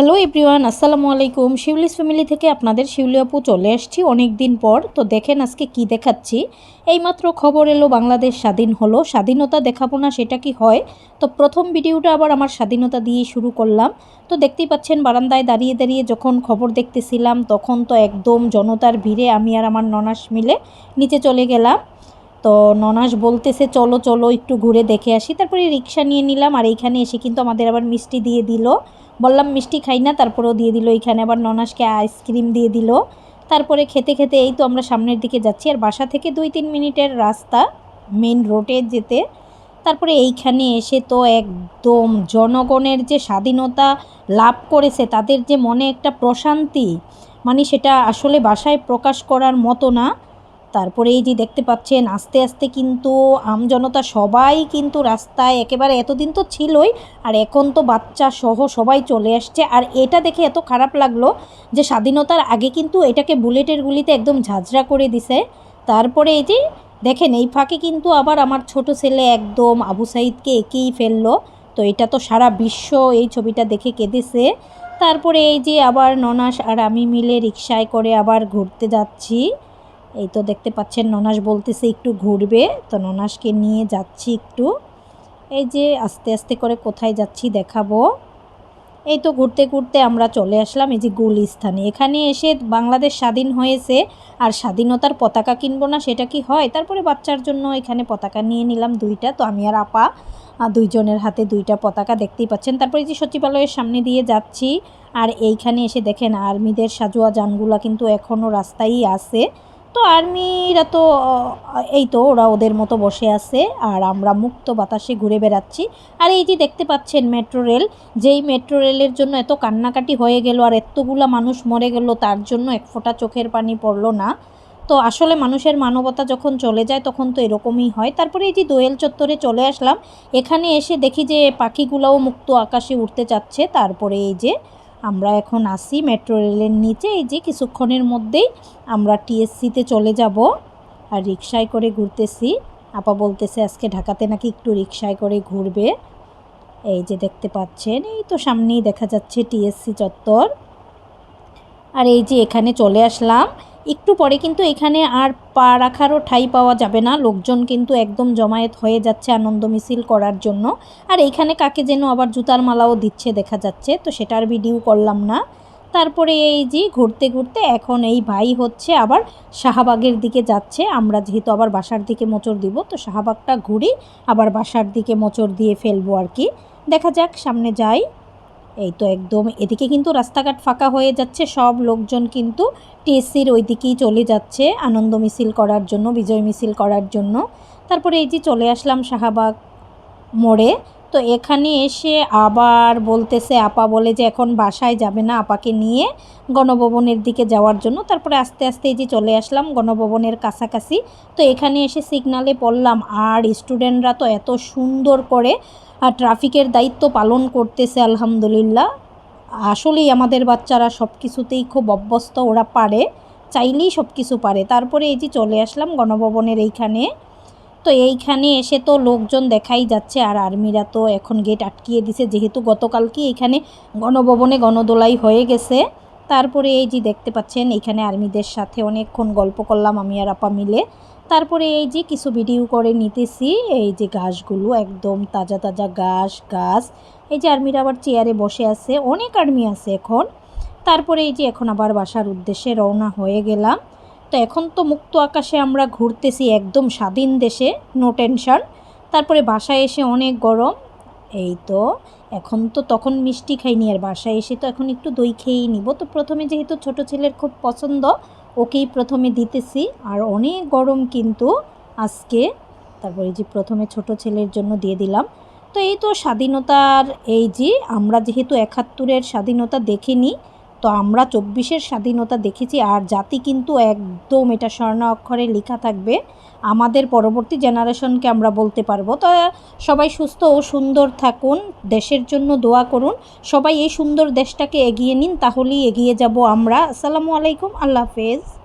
Hello everyone, আসসালামু আলাইকুম। Shiuli's family থেকে আপনাদের শিউলি আপু চলে আসছি অনেক দিন পর। তো দেখেন আজকে কি দেখাচ্ছি। এইমাত্র খবর এলো বাংলাদেশ স্বাধীন হলো। স্বাধীনতা দেখাবো না সেটা কি হয়? তো প্রথম ভিডিওটা আবার আমার স্বাধীনতা দিয়ে শুরু করলাম। তো দেখতেই পাচ্ছেন, বারান্দায় দাঁড়িয়ে দাঁড়িয়ে যখন খবর দেখতেছিলাম, তখন তো একদম জনতার ভিড়ে আমি আর আমার ননাস মিলে নিচে চলে গেলাম। তো ননাস বলতেছে, চলো চলো, একটু ঘুরে দেখে আসি। তারপরে রিক্সা নিয়ে নিলাম আর এইখানে এসে কিন্তু আমাদের আবার মিষ্টি দিয়ে দিল। বললাম, মিষ্টি খাই না, তারপরেও দিয়ে দিল এইখানে। আবার ননাসকে আইসক্রিম দিয়ে দিল। তারপরে খেতে খেতে এই তো আমরা সামনের দিকে যাচ্ছি। আর বাসা থেকে দুই, তিন মিনিটের রাস্তা মেন রোডে যেতে। তারপরে এইখানে এসে তো একদম জনগণের যে স্বাধীনতা লাভ করেছে, তাদের যে মনে একটা প্রশান্তি মানে সেটা আসলে বাসায় প্রকাশ করার মতো না। তারপরে এই যে দেখতে পাচ্ছেন, আস্তে আস্তে কিন্তু আমজনতা সবাই কিন্তু রাস্তায় একেবারে এতদিন তো ছিলই, আর এখন তো বাচ্চা সহ সবাই চলে আসছে। আর এটা দেখে এত খারাপ লাগল যে স্বাধীনতার আগে কিন্তু এটাকে বুলেটের গুলিতে একদম ঝাঁঝরা করে দিছে। তারপরে এই যে দেখেন, এই ফাঁকে কিন্তু আবার আমার ছোট ছেলে একদম আবু সাইদকে একেই ফেলল। তো এটা তো সারা বিশ্ব এই ছবিটা দেখে কেঁদেছে। তারপরে এই যে আবার ননাস আর আমি মিলে রিক্সায় করে আবার ঘুরতে যাচ্ছি। এই তো দেখতে পাচ্ছেন ননাস বলতেছে একটু ঘুরবে। তো ননাসকে নিয়ে যাচ্ছি একটু। এই যে আস্তে আস্তে করে কোথায় যাচ্ছি দেখাবো। এই তো ঘুরতে ঘুরতে আমরা চলে আসলাম এই যে গুল গুলিস্থানে। এখানে এসে বাংলাদেশ স্বাধীন হয়েছে। আর স্বাধীনতার পতাকা কিনবো না সেটা কি হয়? তারপরে বাচ্চার জন্য এখানে পতাকা নিয়ে নিলাম দুইটা। তো আমি আর আপা দুইজনের হাতে দুইটা পতাকা দেখতেই পাচ্ছেন। তারপরে যে সচিবালয়ের সামনে দিয়ে যাচ্ছি। আর এইখানে এসে দেখেন আর্মিদের সাজোয়া যানগুলা কিন্তু এখনও রাস্তায়ই আছে। তো আর্মিরা তো এই তো ওরা ওদের মতো বসে আছে আর আমরা মুক্ত বাতাসে ঘুরে বেড়াচ্ছি। আর এই যে দেখতে পাচ্ছেন মেট্রো রেল, যেই মেট্রো রেলের জন্য এত কান্নাকাটি হয়ে গেল আর এতগুলা মানুষ মরে গেল, তার জন্য এক ফোঁটা চোখের পানি পড়ল না। তো আসলে মানুষের মানবতা যখন চলে যায়, তখন তো এরকমই হয়। তারপরে এই যে দোয়েল চত্বরে চলে আসলাম, এখানে এসে দেখি যে পাখিগুলোও মুক্ত আকাশে উঠতে চাচ্ছে তারপরে এই যে আমরা এখন আসি মেট্রো রেলের নিচে, এই যে কিছুক্ষণের মধ্যেই আমরা টিএসসিতে চলে যাব আর রিক্সায় করে ঘুরতেছি। আপা বলতেছে, আজকে ঢাকাতে নাকি একটু রিক্সায় করে ঘুরবে। এই যে দেখতে পাচ্ছেন, এই তো সামনেই দেখা যাচ্ছে টিএসসি চত্বর। আর এই যে এখানে চলে আসলাম একটু পরে কিন্তু এখানে আর পা রাখারও ঠাই পাওয়া যাবে না। লোকজন কিন্তু একদম জমায়েত হয়ে যাচ্ছে আনন্দ মিছিল করার জন্য। আর এইখানে কাকে যেন আবার জুতার মালাও দিচ্ছে দেখা যাচ্ছে, তো সেটার ভিডিও করলাম না। তারপরে এই যে ঘুরতে ঘুরতে এখন এই ভাই হচ্ছে আবার শাহবাগের দিকে যাচ্ছে। আমরা যেহেতু আবার বাসার দিকে মোচড় দিব, তো শাহবাগটা ঘুরি, আবার বাসার দিকে মোচড় দিয়ে ফেলব আর কি। দেখা যাক, সামনে যাই। এই তো একদম, এদিকে কিন্তু রাস্তাঘাট ফাঁকা হয়ে যাচ্ছে, সব লোকজন কিন্তু টিএসসির ওই দিকেই চলে যাচ্ছে, আনন্দ মিছিল করার জন্য, বিজয় মিছিল করার জন্য। তারপরে এই যে চলে আসলাম শাহবাগ মোড়ে তো এখানে এসে আবার বলতেছে, আপা বলে যে এখন বাসায় যাবে না, আপাকে নিয়ে গণভবনের দিকে যাওয়ার জন্য। তারপরে আস্তে আস্তে এই যে চলে আসলাম গণভবনের কাছাকাছি। তো এখানে এসে সিগনালে পড়লাম, আর স্টুডেন্টরা তো এত সুন্দর করে ট্রাফিকের দায়িত্ব পালন করতেছে, আলহামদুলিল্লাহ। আসলেই আমাদের বাচ্চারা সব কিছুতেই খুব অভ্যস্ত, ওরা পারে, চাইলেই সব কিছু পারে। তারপরে এই যে চলে আসলাম গণভবনের এইখানে। তো এইখানে এসে তো লোকজন দেখাই যাচ্ছে আর আর্মিরা তো এখন গেট আটকিয়ে দিছে। যেহেতু গতকালকে এখানে গণভবনে গণদোলাই হয়ে গেছে, তারপরে এই যে দেখতে পাচ্ছেন এইখানে আর্মিদের সাথে অনেকক্ষণ গল্প করলাম আমি আর আপা মিলে। তারপরে এই যে কিছু ভিডিও করে নিতেছি, এই যে ঘাসগুলো একদম তাজা তাজা ঘাস, গাছ। এই যে আর্মিরা আবার চেয়ারে বসে আছে, অনেক আর্মি আছে এখন। তারপরে এই যে এখন আবার বাসার উদ্দেশ্যে রওনা হয়ে গেলাম। তো এখন তো মুক্ত আকাশে আমরা ঘুরতেছি একদম স্বাধীন দেশে নো টেনশন তারপরে বাসায় এসে অনেক গরম, এই তো। এখন তো তখন মিষ্টি খাইনি আর বাসায় এসে তো এখন একটু দই খেয়েই নিব। তো প্রথমে যেহেতু ছোট ছেলের খুব পছন্দ, ওকেই প্রথমে দিতেছি। আর অনেক গরম কিন্তু আজকে। তারপরে যে প্রথমে ছোট ছেলের জন্য দিয়ে দিলাম। তো এই তো স্বাধীনতার এই যে আমরা যেহেতু একাত্তরের স্বাধীনতা দেখিনি তো আমরা চব্বিশের স্বাধীনতা দেখেছি আর জাতি কিন্তু একদম এটা স্বর্ণ অক্ষরে লেখা থাকবে। আমাদের পরবর্তী জেনারেশনকে আমরা বলতে পারব। তো সবাই সুস্থ ও সুন্দর থাকুন, দেশের জন্য দোয়া করুন। সবাই এই সুন্দর দেশটাকে এগিয়ে নিন, তাহলেই এগিয়ে যাব আমরা। আসসালামু আলাইকুম, আল্লাহ হাফেজ।